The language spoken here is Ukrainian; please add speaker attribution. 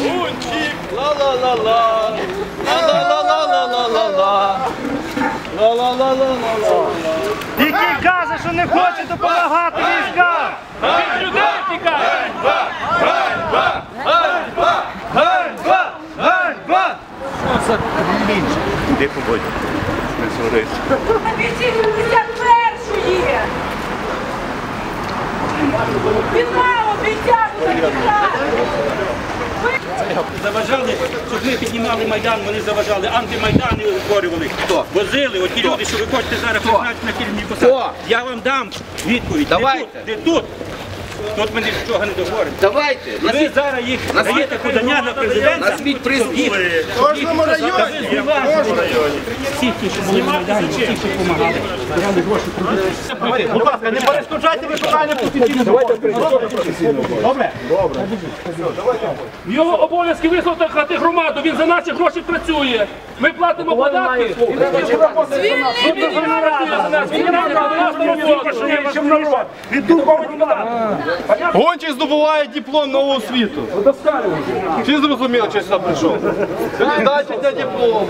Speaker 1: Унчик, ла-ла-ла-ла. Який каже, що не хоче допомагати військам.
Speaker 2: Від людей тікає. Ганьба, ганьба, ганьба, ганьба, ганьба.
Speaker 3: Де погоді? Не сварись.
Speaker 4: На 251-ї! Пізнав, обіцяв, обіцяв!
Speaker 2: Заважали, щоб ми піднімали Майдан, вони заважали, антимайдани утворювали. Возили, оті люди, що ви хочете зараз призначити на керівні посади. Я вам дам відповідь.
Speaker 5: Давайте.
Speaker 2: Не тут, не тут. Тут ми нічого не договоримо.
Speaker 5: Давайте,
Speaker 2: Ви зараз їх даєте подання на президента.
Speaker 5: назвіть призвів.
Speaker 2: Всі ті, що були на Майдані, всі, що допомагали, давали гроші.
Speaker 1: Будь ласка, не перешкоджайте виконання професійного Добре? Добре.
Speaker 6: Його обов'язки вислухати громаду, він за наші гроші працює. Ми платимо податки. Він не працює за нас, він не на роботу.
Speaker 7: Гончик здобуває диплом нового світу. Всі зрозуміли, що я сюди прийшов. Дайте диплом.